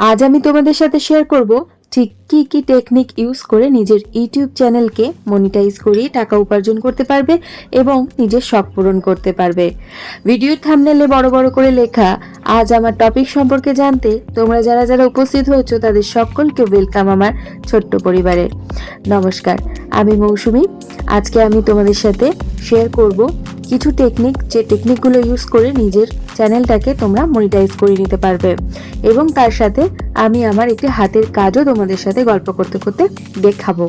আজ আমি তোমাদের সাথে শেয়ার করব ঠিক কী কী টেকনিক ইউজ করে নিজের ইউটিউব চ্যানেলকে মনিটাইজ করিয়ে টাকা উপার্জন করতে পারবে এবং নিজের শখ পূরণ করতে পারবে। ভিডিওর থামনেলে বড় বড় করে লেখা, আজ আমার টপিক সম্পর্কে জানতে তোমরা যারা যারা উপস্থিত হয়েছো তাদের সকলকে ওয়েলকাম আমার ছোট্ট পরিবারে। নমস্কার, আমি মৌসুমি। আজকে আমি তোমাদের সাথে শেয়ার করব কিছু টেকনিক যে টেকনিকগুলো ইউজ করে নিজের চ্যানেলটাকে তোমরা মনিটাইজ করে নিতে পারবে। এবং তার সাথে আমি আমার একটি হাতের কাজও তোমাদের সাথে গল্প করতে করতে দেখাবো।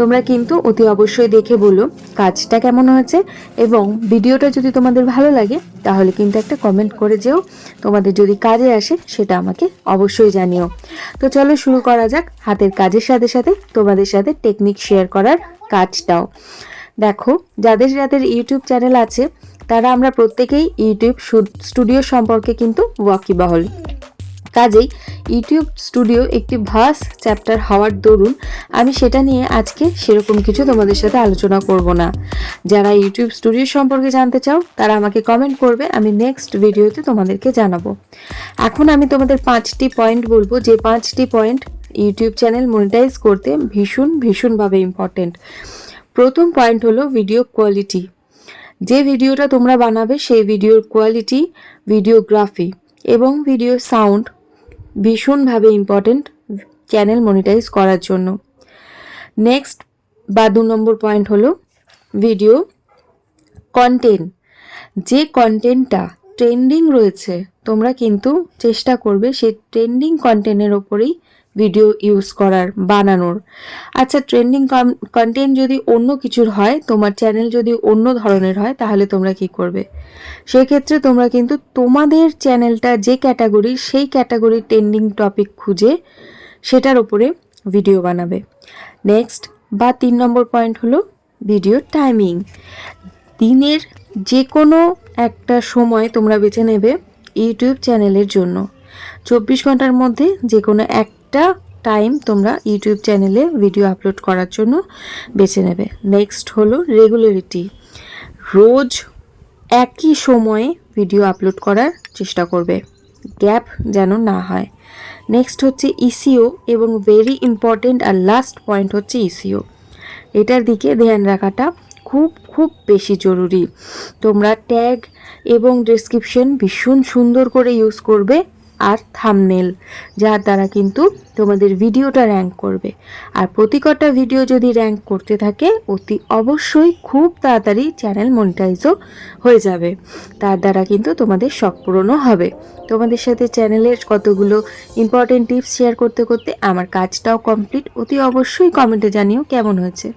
তোমরা কিন্তু অতি অবশ্যই দেখে বলো কাজটা কেমন হয়েছে এবং ভিডিওটা যদি তোমাদের ভালো লাগে, তাহলে কিন্তু একটা কমেন্ট করে যেও। তোমাদের যদি কাজে আসে, সেটা আমাকে অবশ্যই জানিও। তো চলো শুরু করা যাক হাতের কাজের সাথে সাথে তোমাদের সাথে টেকনিক শেয়ার করার কাজটাও। দেখো, যাদের যাদের ইউটিউব চ্যানেল আছে তারা আমরা প্রত্যেকেই ইউটিউব স্টুডিও সম্পর্কে কিন্তু ওয়াকিবহল। কাজেই ইউটিউব স্টুডিও একটি ভাস চ্যাপ্টার হওয়ার দরুন আমি সেটা নিয়ে আজকে সেরকম কিছু তোমাদের সাথে আলোচনা করব না। যারা ইউটিউব স্টুডিও সম্পর্কে জানতে চাও, তারা আমাকে কমেন্ট করবে, আমি নেক্সট ভিডিওতে তোমাদেরকে জানাব। এখন আমি তোমাদের পাঁচটি পয়েন্ট বলব, যে পাঁচটি পয়েন্ট ইউটিউব চ্যানেল মনিটাইজ করতে ভীষণ, ভীষণভাবে ইম্পর্টেন্ট প্রথম পয়েন্ট হলো ভিডিও কোয়ালিটি যে ভিডিওটা তোমরা বানাবে সেই ভিডিওর কোয়ালিটি ভিডিওগ্রাফি এবং ভিডিও সাউন্ড ভীষণভাবে ইম্পর্টেন্ট চ্যানেল মনিটাইজ করার জন্য। নেক্সট বা দু নম্বর পয়েন্ট হলো ভিডিও কন্টেন্ট যে কন্টেন্টটা ট্রেন্ডিং রয়েছে, তোমরা কিন্তু চেষ্টা করবে সেই ট্রেন্ডিং কন্টেন্টের ওপরেই ভিডিও ইউজ করার, বানানোর। আচ্ছা ট্রেন্ডিং কন্টেন্ট যদি অন্য কিছুর হয়, তোমার চ্যানেল যদি অন্য ধরনের হয়, তাহলে তোমরা কি করবে? সেক্ষেত্রে তোমরা কিন্তু তোমাদের চ্যানেলটা যে ক্যাটাগরি সেই ক্যাটাগরির ট্রেন্ডিং টপিক খুঁজে সেটার ওপরে ভিডিও বানাবে। নেক্সট বা তিন নম্বর পয়েন্ট হলো ভিডিও টাইমিং দিনের যে কোনো একটা সময় তোমরা বেছে নেবে ইউটিউব চ্যানেলের জন্য। চব্বিশ ঘণ্টার মধ্যে যে কোনো একটা টাইম তোমরা ইউটিউব চ্যানেলে ভিডিও আপলোড করার জন্য বেছে নেবে। নেক্সট হলো রেগুলারিটি রোজ একই সময়ে ভিডিও আপলোড করার চেষ্টা করবে। গ্যাপ যেন না হয়। নেক্সট হচ্ছে ইসিও এবং ভেরি ইম্পর্টেন্ট আর লাস্ট পয়েন্ট হচ্ছে ইসিও এটার দিকে ধ্যান রাখাটা খুব খুব বেশি জরুরি। তোমরা ট্যাগ এবং ডেসক্রিপশন ভীষণ সুন্দর করে ইউজ করবে। আর থামনেল যার দ্বারা কিন্তু তোমাদের ভিডিওটা র্যাঙ্ক করবে। আর প্রতি কটা ভিডিও যদি র্যাঙ্ক করতে থাকে, অতি অবশ্যই খুব তাড়াতাড়ি চ্যানেল মনিটাইজও হয়ে যাবে। তার দ্বারা কিন্তু তোমাদের শখ পূরণও হবে। তোমাদের সাথে চ্যানেলের কতগুলো ইম্পর্টেন্ট টিপস শেয়ার করতে করতে আমার কাজটাও কমপ্লিট অতি অবশ্যই কমেন্টে জানিও কেমন হয়েছে।